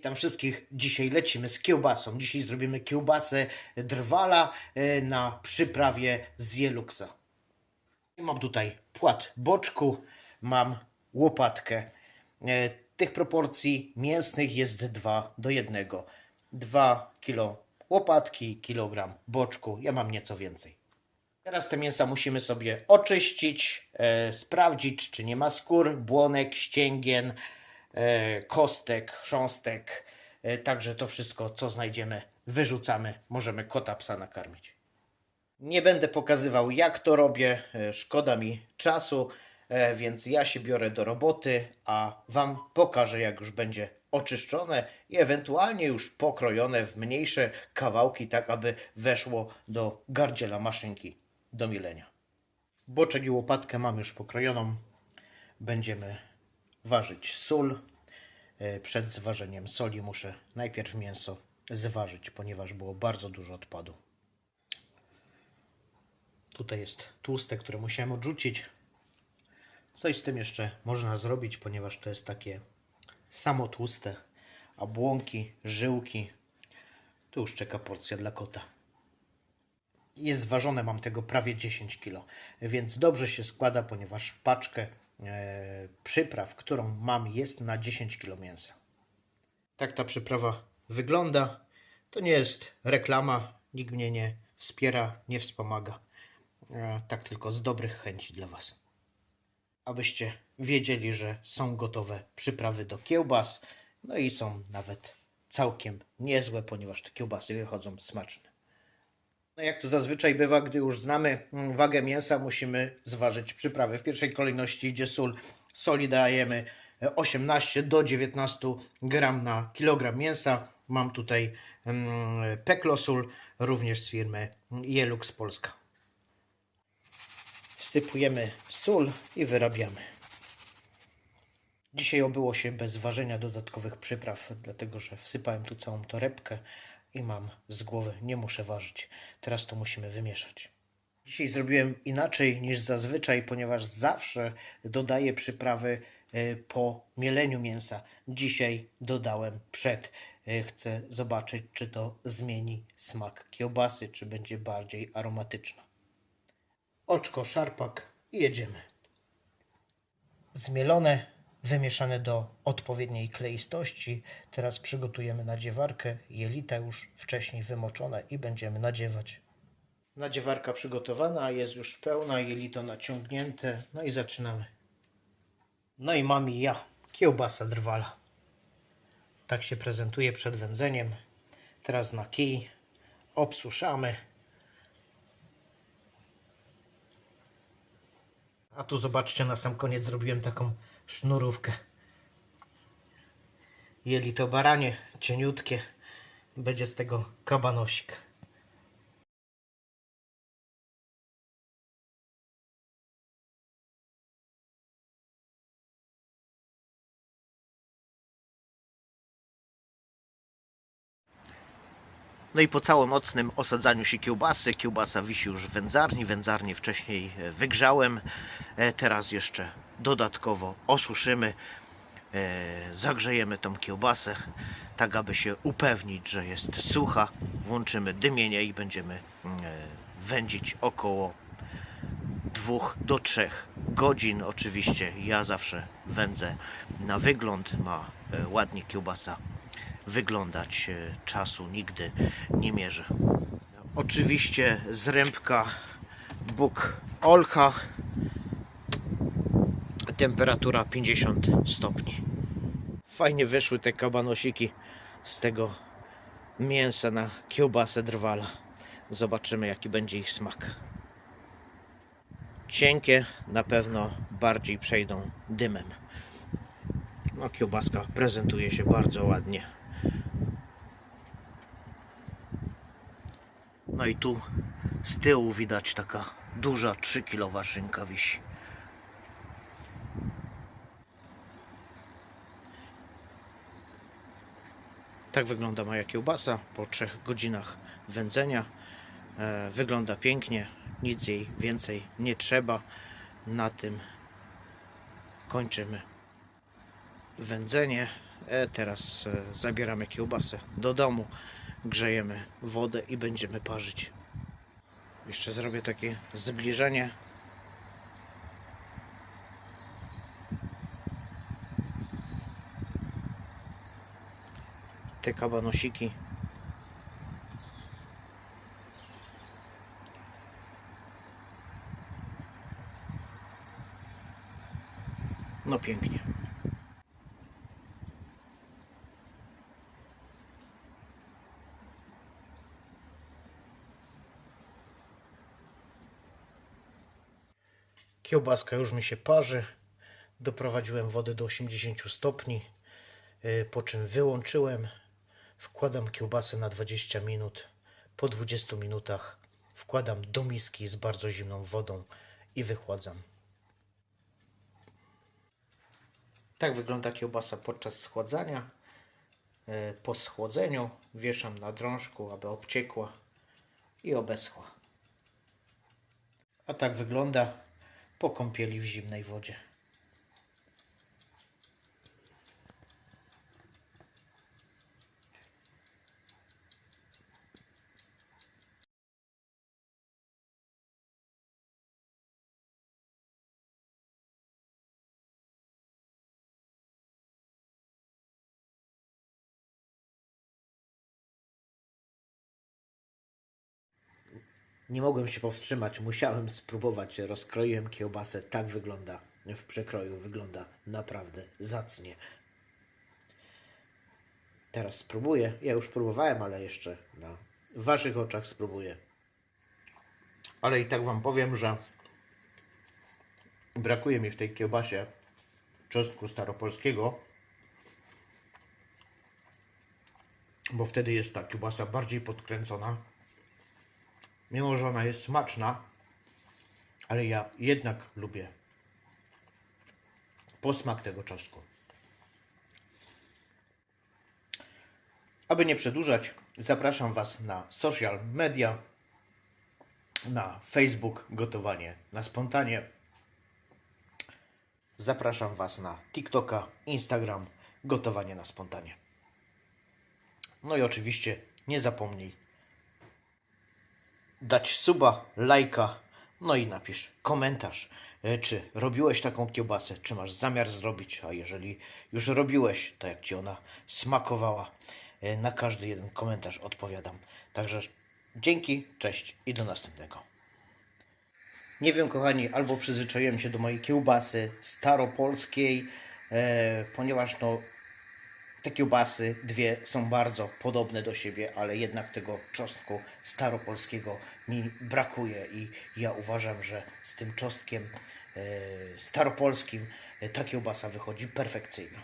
Witam wszystkich. Dzisiaj lecimy z kiełbasą. Dzisiaj zrobimy kiełbasę drwala e, na przyprawie z Jeluxa. Mam tutaj płat boczku, mam łopatkę. E, Tych proporcji mięsnych jest 2 do 1. 2 kg łopatki, kilogram boczku. Ja mam nieco więcej. Teraz te mięsa musimy sobie oczyścić, e, sprawdzić, czy nie ma skór, błonek, ścięgien, kostek, chrząstek. E, także to wszystko, co znajdziemy, wyrzucamy. Możemy kota psa nakarmić. Nie będę pokazywał, jak to robię, e, szkoda mi czasu, e, więc ja się biorę do roboty, a Wam pokażę, jak już będzie oczyszczone i ewentualnie już pokrojone w mniejsze kawałki, tak aby weszło do gardziela maszynki do milenia. Boczek i łopatkę mam już pokrojoną. Będziemy ważyć sól. E, Przed zważeniem soli muszę najpierw mięso zważyć, ponieważ było bardzo dużo odpadu. Tutaj jest tłuste, które musiałem odrzucić. Coś z tym jeszcze można zrobić, ponieważ to jest takie samo tłuste, a błonki, żyłki, tu już czeka porcja dla kota. Jest zważone, mam tego prawie 10 kg, więc dobrze się składa, ponieważ paczkę przypraw, którą mam, jest na 10 kg mięsa. Tak ta przyprawa wygląda. To nie jest reklama, nikt mnie nie wspiera, nie wspomaga. E, tak tylko z dobrych chęci dla Was. Abyście wiedzieli, że są gotowe przyprawy do kiełbas, no i są nawet całkiem niezłe, ponieważ te kiełbasy wychodzą smaczne. No jak to zazwyczaj bywa, gdy już znamy mm, wagę mięsa, musimy zważyć przyprawy. W pierwszej kolejności idzie sól. Soli dajemy e, 18 do 19 gram na kilogram mięsa. Mam tutaj mm, Peklosul, również z firmy Jelux Polska. Wsypujemy sól i wyrabiamy. Dzisiaj obyło się bez ważenia dodatkowych przypraw, dlatego że wsypałem tu całą torebkę i mam z głowy, nie muszę ważyć. Teraz to musimy wymieszać. Dzisiaj zrobiłem inaczej niż zazwyczaj, ponieważ zawsze dodaję przyprawy e, po mieleniu mięsa. Dzisiaj dodałem przed. E, Chcę zobaczyć, czy to zmieni smak kiełbasy, czy będzie bardziej aromatyczna. Oczko, szarpak i jedziemy zmielone, wymieszane do odpowiedniej kleistości. Teraz przygotujemy nadziewarkę, jelita już wcześniej wymoczone i będziemy nadziewać. Nadziewarka przygotowana, jest już pełna, jelito naciągnięte, no i zaczynamy. No i mam i ja, kiełbasa drwala. Tak się prezentuje przed wędzeniem. Teraz na kij obsuszamy. A tu zobaczcie, na sam koniec zrobiłem taką sznurówkę. Jeli to baranie, cieniutkie. Będzie z tego kabanosik. No i po całomocnym osadzaniu się kiełbasy, kiełbasa wisi już w wędzarni, wędzarnię wcześniej wygrzałem, E, teraz jeszcze dodatkowo osuszymy, e, zagrzejemy tą kiełbasę, tak aby się upewnić, że jest sucha, włączymy dymienie i będziemy mm, e, wędzić około 2 do 3 godzin. Oczywiście ja zawsze wędzę na wygląd, ma e, ładnie kiełbasa wyglądać, czasu nigdy nie mierzę. Oczywiście zrębka Bóg Olcha, temperatura 50 stopni. Fajnie wyszły te kabanosiki z tego mięsa na kiełbasę drwala. Zobaczymy jaki będzie ich smak. Cienkie na pewno bardziej przejdą dymem. No kiełbaska prezentuje się bardzo ładnie. No i tu z tyłu widać taka duża 3 kilowa szynka wisi. Tak wygląda moja kiełbasa po 3 godzinach wędzenia. E, wygląda pięknie, nic jej więcej nie trzeba. Na tym kończymy wędzenie. E, teraz e, zabieramy kiełbasę do domu, grzejemy wodę i będziemy parzyć. Jeszcze zrobię takie zbliżenie. Te kabanosiki. No pięknie. Kiełbaska już mi się parzy. Doprowadziłem wodę do 80 stopni, y, po czym wyłączyłem. Wkładam kiełbasę na 20 minut. Po 20 minutach wkładam do miski z bardzo zimną wodą i wychładzam. Tak wygląda kiełbasa podczas schładzania. Y, Po schłodzeniu wieszam na drążku, aby obciekła i obeschła. A tak wygląda po kąpieli w zimnej wodzie. Nie mogłem się powstrzymać, musiałem spróbować. Rozkroiłem kiełbasę. Tak wygląda w przekroju. Wygląda naprawdę zacnie. Teraz spróbuję. Ja już próbowałem, ale jeszcze na waszych oczach spróbuję. Ale i tak wam powiem, że brakuje mi w tej kiełbasie czosnku staropolskiego, bo wtedy jest ta kiełbasa bardziej podkręcona. Mimo, że ona jest smaczna, ale ja jednak lubię posmak tego czosnku. Aby nie przedłużać, zapraszam Was na social media, na Facebook Gotowanie na Spontanie. Zapraszam Was na TikToka, Instagram Gotowanie na Spontanie. No i oczywiście nie zapomnij dać suba, lajka, no i napisz komentarz, e, czy robiłeś taką kiełbasę, czy masz zamiar zrobić, a jeżeli już robiłeś, to jak Ci ona smakowała. E, Na każdy jeden komentarz odpowiadam. Także dzięki, cześć i do następnego. Nie wiem, kochani, albo przyzwyczaiłem się do mojej kiełbasy staropolskiej, e, ponieważ no, te kiełbasy, dwie, są bardzo podobne do siebie, ale jednak tego czosnku staropolskiego mi brakuje i ja uważam, że z tym czosnkiem e, staropolskim e, ta kiełbasa wychodzi perfekcyjna.